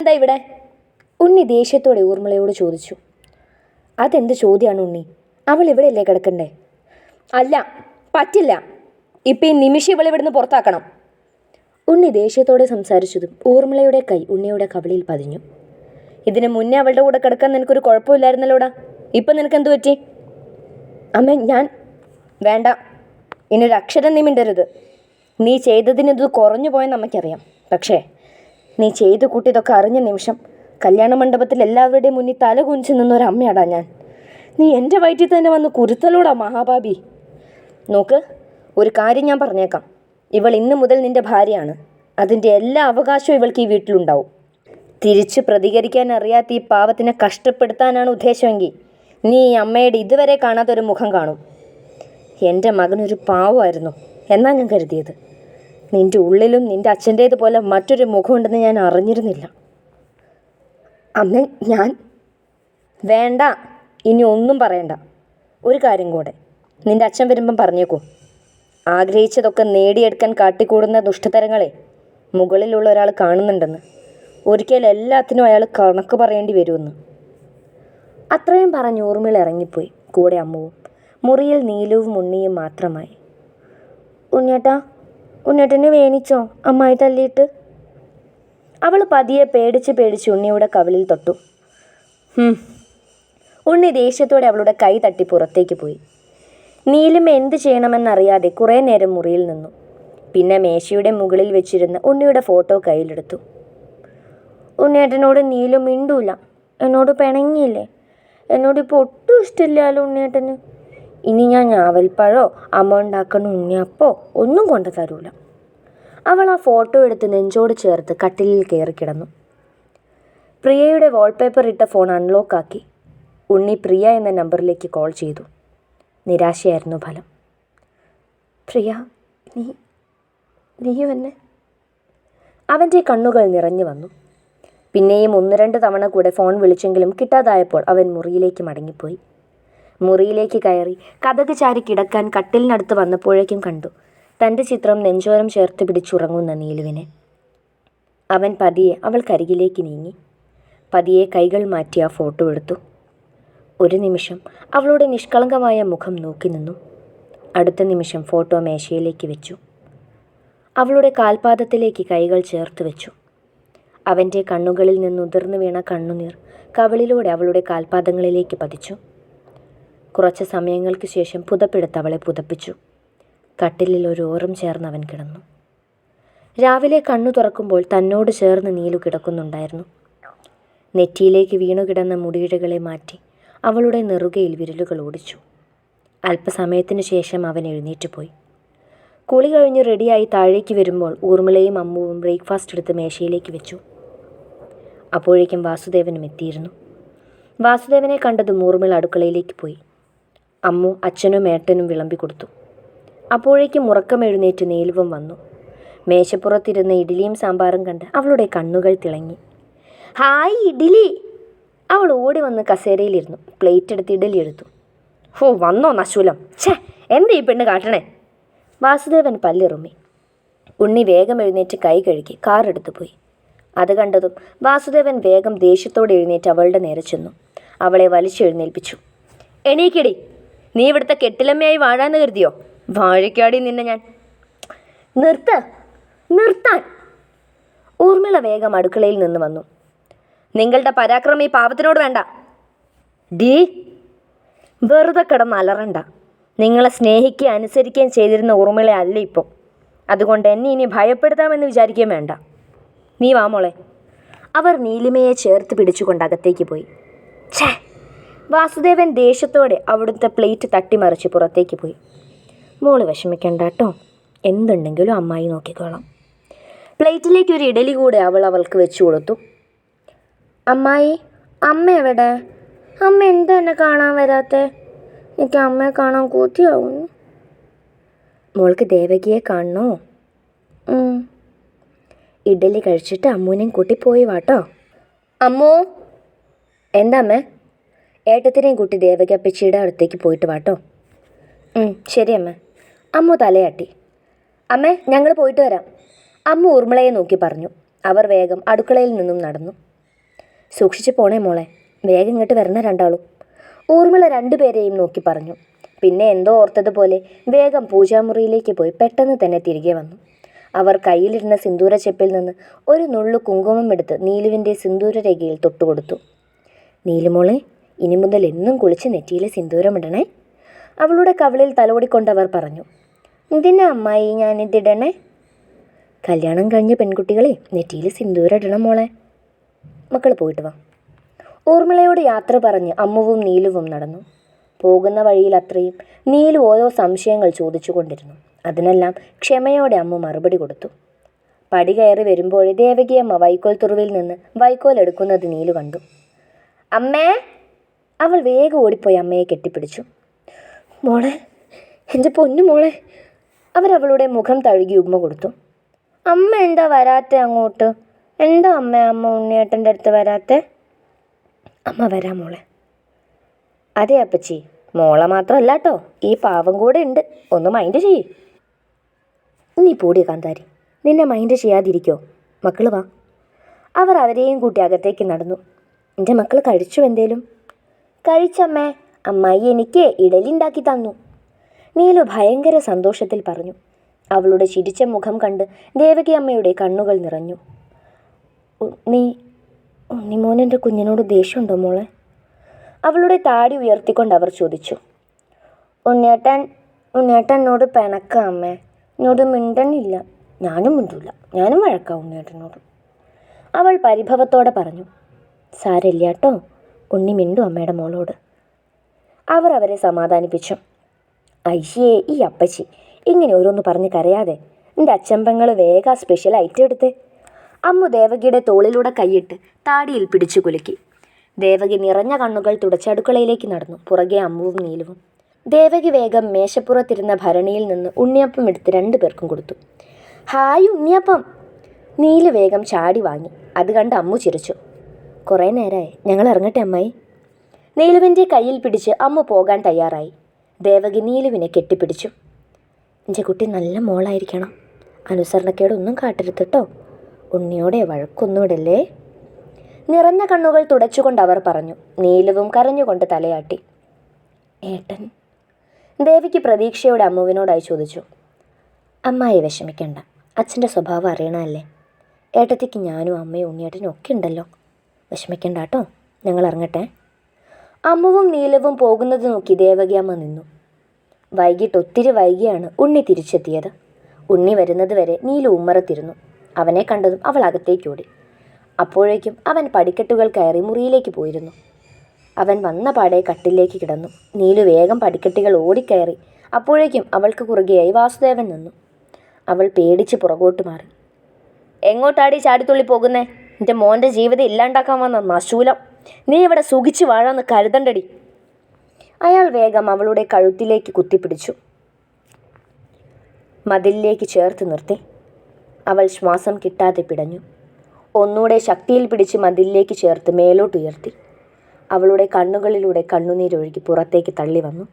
എന്താ ഇവിടെ? ഉണ്ണി ദേഷ്യത്തോടെ ഊർമിളയോട് ചോദിച്ചു. അതെന്ത് ചോദ്യമാണ് ഉണ്ണി? അവൾ ഇവിടെയല്ലേ കിടക്കണ്ടേ? അല്ല പറ്റില്ല. ഇപ്പം ഈ നിമിഷം ഇവളെ ഇവിടുന്ന് പുറത്താക്കണം. ഉണ്ണി ദേഷ്യത്തോടെ സംസാരിച്ചതും ഊർമിളയുടെ കൈ ഉണ്ണിയുടെ കവളിയിൽ പതിഞ്ഞു. ഇതിന് മുന്നേ അവളുടെ കൂടെ കിടക്കാൻ നിനക്കൊരു കുഴപ്പമില്ലായിരുന്നല്ലോടാ? ഇപ്പം നിനക്ക് എന്ത് പറ്റി? അമ്മ ഞാൻ വേണ്ട. ഇനിയൊരു അക്ഷരം നീ മിണ്ടരുത്. നീ ചെയ്തതിന് ഇത് കുറഞ്ഞു പോയെന്ന് അമ്മയ്ക്കറിയാം. പക്ഷേ നീ ചെയ്തു കൂട്ടിയതൊക്കെ അറിഞ്ഞ നിമിഷം കല്യാണ മണ്ഡപത്തിൽ എല്ലാവരുടെയും മുന്നിൽ തല കുനിച്ച് നിന്നൊരമ്മയാടാ ഞാൻ. നീ എന്റെ വയറ്റിൽ തന്നെ വന്ന് കുരുത്തലോടാ മഹാഭാബി നോക്ക് ഒരു കാര്യം ഞാൻ പറഞ്ഞേക്കാം. ഇവൾ ഇന്ന് മുതൽ നിന്റെ ഭാര്യയാണ്. അതിന്റെ എല്ലാ അവകാശവും ഇവൾക്ക് ഈ വീട്ടിലുണ്ടാവും. തിരിച്ച് പ്രതികരിക്കാൻ അറിയാത്ത ഈ പാവത്തിനെ കഷ്ടപ്പെടുത്താനാണ് ഉദ്ദേശമെങ്കിൽ നീ ഈ അമ്മയുടെ ഇതുവരെ കാണാത്തൊരു മുഖം കാണും. എന്റെ മകനൊരു പാവമായിരുന്നു എന്നാണ് ഞാൻ കരുതിയത്. നിന്റെ ഉള്ളിലും നിന്റെ അച്ഛന്റേതുപോലെ മറ്റൊരു മുഖമുണ്ടെന്ന് ഞാൻ അറിഞ്ഞിരുന്നില്ല. അമ്മ ഞാൻ വേണ്ട ഇനി ഒന്നും പറയണ്ട. ഒരു കാര്യം കൂടെ നിന്റെ അച്ഛൻ വരുമ്പം പറഞ്ഞേക്കൂ. ആഗ്രഹിച്ചതൊക്കെ നേടിയെടുക്കാൻ കാട്ടിക്കൂടുന്ന ദുഷ്ടതരങ്ങളെ മുകളിലുള്ള ഒരാൾ കാണുന്നുണ്ടെന്ന്. ഒരിക്കൽ എല്ലാത്തിനും അയാൾ കണക്ക് പറയേണ്ടി വരുമെന്ന്. അത്രയും പറഞ്ഞ് ഊർമിള ഇറങ്ങിപ്പോയി കൂടെ അമ്മുവും. മുറിയിൽ നീലുവും ഉണ്ണിയും മാത്രമായി. ഉണ്ണിയേട്ടാ ഉണ്ണിയേട്ടനെ വേണിച്ചോ? അമ്മായി തല്ലിയിട്ട്. അവൾ പതിയെ പേടിച്ച് പേടിച്ച് ഉണ്ണിയുടെ കവിളിൽ തൊട്ടു. ഉണ്ണി ദേഷ്യത്തോടെ അവളുടെ കൈ തട്ടി പുറത്തേക്ക് പോയി. നീലിമ എന്ത് ചെയ്യണമെന്നറിയാതെ കുറേ നേരം മുറിയിൽ നിന്നു. പിന്നെ മേശയുടെ മുകളിൽ വെച്ചിരുന്ന ഉണ്ണിയുടെ ഫോട്ടോ കയ്യിലെടുത്തു. ഉണ്ണിയേട്ടനോട് നീലും മിണ്ടൂല. എന്നോട് പിണങ്ങിയില്ലേ? എന്നോട് ഇപ്പോൾ ഒട്ടും ഇഷ്ടമില്ലാലോ ഉണ്ണിയേട്ടന്? ഇനി ഞാൻ ഞാവൽപ്പഴമോ അമ്മ ഉണ്ടാക്കണ ഉണ്ണിയപ്പോ ഒന്നും കൊണ്ടു തരൂല. അവൾ ആ ഫോട്ടോ എടുത്ത് നെഞ്ചോട് ചേർത്ത് കട്ടിലിൽ കയറി കിടന്നു. പ്രിയയുടെ വാൾപേപ്പർ ഇട്ട ഫോൺ അൺലോക്ക് ആക്കി. ഉണ്ണി പ്രിയ എന്ന നമ്പറിലേക്ക് കോൾ ചെയ്തു. നിരാശയായിരുന്നു ഫലം. പ്രിയ നീ നീയും എന്നെ? അവന്റെ കണ്ണുകൾ നിറഞ്ഞു വന്നു. പിന്നെയും ഒന്ന് രണ്ട് തവണ കൂടെ ഫോൺ വിളിച്ചെങ്കിലും കിട്ടാതായപ്പോൾ അവൻ മുറിയിലേക്ക് മടങ്ങിപ്പോയി. മുറിയിലേക്ക് കയറി കഥക് ചാരി കിടക്കാൻ കട്ടിലിനടുത്ത് വന്നപ്പോഴേക്കും കണ്ടു. തന്റെ ചിത്രം നെഞ്ചോരം ചേർത്ത് പിടിച്ചുറങ്ങുന്ന നീലുവിനെ. അവൻ പതിയെ അവൾക്കരികിലേക്ക് നീങ്ങി. പതിയെ കൈകൾ മാറ്റി ആ ഫോട്ടോ എടുത്തു. ഒരു നിമിഷം അവളുടെ നിഷ്കളങ്കമായ മുഖം നോക്കി നിന്നു. അടുത്ത നിമിഷം ഫോട്ടോ മേശയിലേക്ക് വെച്ചു. അവളുടെ കാൽപാദത്തിലേക്ക് കൈകൾ ചേർത്ത് വെച്ചു. അവന്റെ കണ്ണുകളിൽ നിന്നുതിർന്നു വീണ കണ്ണുനീർ കവിളിലൂടെ അവളുടെ കാൽപാദങ്ങളിലേക്ക് പതിച്ചു. കുറച്ച് സമയങ്ങൾക്ക് ശേഷം പുതപ്പെടുത്തവളെ പുതപ്പിച്ചു. കട്ടിലിൽ ഒരു ഓരം ചേർന്ന് അവൻ കിടന്നു. രാവിലെ കണ്ണു തുറക്കുമ്പോൾ തന്നോട് ചേർന്ന് നീലു കിടക്കുന്നുണ്ടായിരുന്നു. നെറ്റിയിലേക്ക് വീണു കിടന്ന മുടിയിഴകളെ മാറ്റി അവളുടെ നെറുകയിൽ വിരലുകൾ ഓടിച്ചു. അല്പസമയത്തിനു ശേഷം അവൻ എഴുന്നേറ്റ് പോയി. കുളി കഴിഞ്ഞ് റെഡിയായി താഴേക്ക് വരുമ്പോൾ ഊർമിളയും അമ്മുവും ബ്രേക്ക്ഫാസ്റ്റ് എടുത്ത് മേശയിലേക്ക് വെച്ചു. അപ്പോഴേക്കും വാസുദേവനും എത്തിയിരുന്നു. വാസുദേവനെ കണ്ടതും ഊർമിള അടുക്കളയിലേക്ക് പോയി. അമ്മു അച്ഛനും ഏട്ടനും വിളമ്പി കൊടുത്തു. അപ്പോഴേക്കും ഉറക്കം എഴുന്നേറ്റ് നീലുവും വന്നു. മേശപ്പുറത്തിരുന്ന ഇഡ്ഡലിയും സാമ്പാറും കണ്ട് അവളുടെ കണ്ണുകൾ തിളങ്ങി. ഹായ് ഇഡ്ഡലി! അവൾ ഓടി വന്ന് കസേരയിലിരുന്നു. പ്ലേറ്റ് എടുത്ത് ഇഡലി എടുത്തു. ഹോ വന്നോ നശൂലം. ഛേ എന്താ ഈ പെണ്ണ് കാട്ടണേ? വാസുദേവൻ പല്ലിറുമ്മി. ഉണ്ണി വേഗം എഴുന്നേറ്റ് കൈ കഴുകി കാർ എടുത്തു പോയി. അത് കണ്ടതും വാസുദേവൻ വേഗം ദേഷ്യത്തോടെ എഴുന്നേറ്റ് അവളുടെ നേരെ ചെന്നു. അവളെ വലിച്ചെഴുന്നേൽപ്പിച്ചു എണീക്കടി നീ ഇവിടുത്തെ കെട്ടിലമ്മയായി വാഴാന്ന് കരുതിയോ? വാഴയ്ക്കാടി നിന്നെ ഞാൻ. നിർത്ത്. നിർത്താൻ. ഊർമിള വേഗം അടുക്കളയിൽ നിന്ന് വന്നു. നിങ്ങളുടെ പരാക്രമം ഈ പാപത്തിനോട് വേണ്ട. ഡീ. വെറുതെ കിടന്ന് അലറണ്ട. നിങ്ങളെ സ്നേഹിക്കുകയും അനുസരിക്കുകയും ചെയ്തിരുന്ന ഊർമിള അല്ല ഇപ്പോൾ അതുകൊണ്ട് എന്നെ ഇനി ഭയപ്പെടുത്താമെന്ന് വിചാരിക്കുകയും വേണ്ട. നീ വാ മോളെ. അവർ നീലിമയെ ചേർത്ത് പിടിച്ചുകൊണ്ട് അകത്തേക്ക് പോയി. ഛേ. വാസുദേവൻ ദേഷ്യത്തോടെ അവിടുത്തെ പ്ലേറ്റ് തട്ടിമറിച്ച് പുറത്തേക്ക് പോയി. മോൾ വിഷമിക്കണ്ട കേട്ടോ. എന്തുണ്ടെങ്കിലും അമ്മായി നോക്കിക്കോളാം. പ്ലേറ്റിലേക്ക് ഒരു ഇഡലി കൂടെ അവൾ അവൾക്ക് വെച്ചു കൊടുത്തു. അമ്മായി അമ്മ എവിടെ? അമ്മ എന്താ എന്നെ കാണാൻ വരാത്തെ? എനിക്ക് അമ്മയെ കാണാൻ കൂത്തിയാവുന്നു മോൾക്ക് ദേവകിയെ കാണണോ? ഇഡലി കഴിച്ചിട്ട് അമ്മൂനെയും കൂട്ടി പോയി വാട്ടോ അമ്മോ എന്താ അമ്മേ? ഏട്ടത്തിനെയും കൂട്ടി ദേവകി അപ്പച്ചിയുടെ അടുത്തേക്ക് പോയിട്ട് വാട്ടോ ശരി അമ്മ. അമ്മു തലയാട്ടി. അമ്മേ ഞങ്ങൾ പോയിട്ട് വരാം. അമ്മ ഊർമിളയെ നോക്കി പറഞ്ഞു. അവർ വേഗം അടുക്കളയിൽ നിന്നും നടന്നു. സൂക്ഷിച്ചു പോണേ മോളെ. വേഗം ഇങ്ങോട്ട് വരണ രണ്ടാളും. ഊർമിള രണ്ടുപേരെയും നോക്കി പറഞ്ഞു. പിന്നെ എന്തോ ഓർത്തതുപോലെ വേഗം പൂജാമുറിയിലേക്ക് പോയി പെട്ടെന്ന് തന്നെ തിരികെ വന്നു. അവർ കയ്യിലിരുന്ന സിന്ദൂര ചെപ്പിൽ നിന്ന് ഒരു നുള്ളു കുങ്കുമം എടുത്ത് നീലുവിന്റെ സിന്ദൂര രേഖയിൽ തൊട്ടുകൊടുത്തു. നീലുമോളെ ഇനി മുതൽ എന്നും കുളിച്ച് നെറ്റിയിലെ സിന്ദൂരമിടണേ അവളുടെ കവളിൽ തലോടിക്കൊണ്ടവർ പറഞ്ഞു എന്തിനാ അമ്മായി ഞാൻ ഇതിടണേ കല്യാണം കഴിഞ്ഞ പെൺകുട്ടികളെ നെറ്റിയിൽ സിന്ദൂരം ഇടണം മോളെ. മക്കൾ പോയിട്ട് വാ. ഊർമിളയോട് യാത്ര പറഞ്ഞ് അമ്മുവും നീലുവും നടന്നു. പോകുന്ന വഴിയിൽ അത്രയും നീലു ഓരോ സംശയങ്ങൾ ചോദിച്ചു കൊണ്ടിരുന്നു. അതിനെല്ലാം ക്ഷമയോടെ അമ്മ മറുപടി കൊടുത്തു. പടി കയറി വരുമ്പോഴേ ദേവകിയമ്മ വൈക്കോൽ തുറവിൽ നിന്ന് വൈക്കോൽ എടുക്കുന്നത് നീലു കണ്ടു. അമ്മേ അവൾ വേഗം ഓടിപ്പോയി അമ്മയെ കെട്ടിപ്പിടിച്ചു. മോളെ എന്റെ പൊന്നു മോളെ അവരവളുടെ മുഖം തഴുകി ഉമ്മ കൊടുത്തു. അമ്മ എന്താ വരാത്തെ അങ്ങോട്ട്? എന്താ അമ്മ അമ്മ ഉണ്ണിയേട്ടന്റെ അടുത്ത് വരാത്തെ? അമ്മ വരാ മോളെ. അതെ അപ്പച്ചി മോളെ മാത്രമല്ല കേട്ടോ ഈ പാവം കൂടെ ഉണ്ട്. ഒന്ന് മൈൻഡ് ചെയ്യ്. നീ പൂടിയ കാന്താരി നിന്നെ മൈൻഡ് ചെയ്യാതിരിക്കോ. മക്കൾ വാ. അവർ അവരെയും കൂട്ടി അകത്തേക്ക് നടന്നു. എന്റെ മക്കൾ കഴിച്ചു എന്തേലും? കഴിച്ചമ്മേ അമ്മായി എനിക്ക് ഇഡലി ഉണ്ടാക്കി തന്നു. നീലു ഭയങ്കര സന്തോഷത്തിൽ പറഞ്ഞു. അവളുടെ ചിരിച്ച മുഖം കണ്ട് ദേവകി അമ്മയുടെ കണ്ണുകൾ നിറഞ്ഞു. ഉണ്ണി ഉണ്ണിമോനെന്റെ കുഞ്ഞിനോട് ദേഷ്യമുണ്ടോ മോളെ? അവളുടെ താടി ഉയർത്തിക്കൊണ്ട് അവർ ചോദിച്ചു. ഉണ്ണിയേട്ടൻ ഉണ്ണിയേട്ടൻ എന്നോട് പിണക്ക അമ്മേ. എന്നോട് മിണ്ടണില്ല. ഞാനും മിണ്ടില്ല ഞാനും വഴക്കാം ഉണ്ണിയേട്ടനോട്. അവൾ പരിഭവത്തോടെ പറഞ്ഞു. സാരല്ല കേട്ടോ ഉണ്ണി മിണ്ടു അമ്മയുടെ മോളോട്. അവർ അവരെ സമാധാനിപ്പിച്ചു. അയ്യേ ഈ അപ്പച്ചി ഇങ്ങനെ ഓരോന്ന് പറഞ്ഞ് കരയാതെ എന്റെ അച്ചമ്പങ്ങൾ വേഗം സ്പെഷ്യൽ ഐറ്റം എടുത്തേ. അമ്മു ദേവകിയുടെ തോളിലൂടെ കൈയിട്ട് താടിയിൽ പിടിച്ചു കുലുക്കി. ദേവകി നിറഞ്ഞ കണ്ണുകൾ തുടച്ചടുക്കളയിലേക്ക് നടന്നു പുറകെ അമ്മുവും നീലുവും. ദേവകി വേഗം മേശപ്പുറത്തിരുന്ന ഭരണിയിൽ നിന്ന് ഉണ്ണിയപ്പം എടുത്ത് രണ്ടു പേർക്കും കൊടുത്തു. ഹായ് ഉണ്ണിയപ്പം. നീൽ വേഗം ചാടി വാങ്ങി. അത് കണ്ട് അമ്മു ചിരിച്ചു. കുറേ നേരമായി ഞങ്ങൾ ഇറങ്ങട്ടെ അമ്മായി? നീലുവിന്റെ കയ്യിൽ പിടിച്ച് അമ്മ പോകാൻ തയ്യാറായി. ദേവകി നീലുവിനെ കെട്ടിപ്പിടിച്ചു. എന്റെ കുട്ടി നല്ല മോളായിരിക്കണം. അനുസരണക്കേടൊന്നും കാട്ടരുത് കേട്ടോ ഉണ്ണിയോടെ വഴക്കൊന്നും ഇടല്ലേ നിറഞ്ഞ കണ്ണുകൾ തുടച്ചുകൊണ്ട് അവർ പറഞ്ഞു. നീലവും കരഞ്ഞുകൊണ്ട് തലയാട്ടി. ഏട്ടൻ? ദേവിക്ക് പ്രതീക്ഷയോടെ അമ്മുവിനോടായി ചോദിച്ചു. അമ്മായി വിഷമിക്കണ്ട. അച്ഛന്റെ സ്വഭാവം അറിയണമല്ലേ ഏട്ടത്തിക്ക് ഞാനും അമ്മയും ഉണ്ണിയേട്ടനും ഒക്കെ ഉണ്ടല്ലോ. വിഷമിക്കണ്ട കേട്ടോ. ഞങ്ങൾ ഇറങ്ങട്ടെ. അമ്മുവും നീലവും പോകുന്നത് നോക്കി ദേവകിയമ്മ നിന്നു. വൈകിട്ട് ഒത്തിരി വൈകിയാണ് ഉണ്ണി തിരിച്ചെത്തിയത്. ഉണ്ണി വരുന്നത് വരെ നീലു ഉമ്മറത്തിരുന്നു. അവനെ കണ്ടതും അവൾ അകത്തേക്ക് ഓടി. അപ്പോഴേക്കും അവൻ പടിക്കെട്ടുകൾ കയറി മുറിയിലേക്ക് പോയിരുന്നു. അവൻ വന്ന പാടെ കട്ടിലേക്ക് കിടന്നു. നീലു വേഗം പടിക്കെട്ടുകൾ ഓടിക്കയറി. അപ്പോഴേക്കും അവൾക്ക് കുറുകെയായി വാസുദേവൻ നിന്നു. അവൾ പേടിച്ച് പുറകോട്ട് മാറി. എങ്ങോട്ടാടി ചാടിത്തുള്ളി പോകുന്നേ? എന്റെ മോന്റെ ജീവിതം ഇല്ലാണ്ടാക്കാൻ വന്ന നശൂലം. നീ ഇവിടെ സുഖിച്ച് വാഴാന്ന് കരുതണ്ടടി. അയാൾ വേഗം അവളുടെ കഴുത്തിലേക്ക് കുത്തിപ്പിടിച്ചു. മതിലിലേക്ക് ചേർത്ത് നിർത്തി. അവൾ ശ്വാസം കിട്ടാതെ പിടഞ്ഞു. ഒന്നുകൂടെ ശക്തിയിൽ പിടിച്ച് മതിലിലേക്ക് ചേർത്ത് മേലോട്ടുയർത്തി അവളുടെ കണ്ണുകളിലൂടെ കണ്ണുനീരൊഴുകി പുറത്തേക്ക് തള്ളി വന്നു.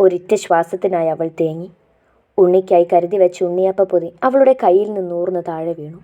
ഒരിറ്റ ശ്വാസത്തിനായി അവൾ തേങ്ങി. ഉണ്ണിക്കായി കരുതി വെച്ച് ഉണ്ണിയപ്പ പൊതി അവളുടെ കയ്യിൽ നിന്ന് ഊർന്ന് താഴെ വീണു.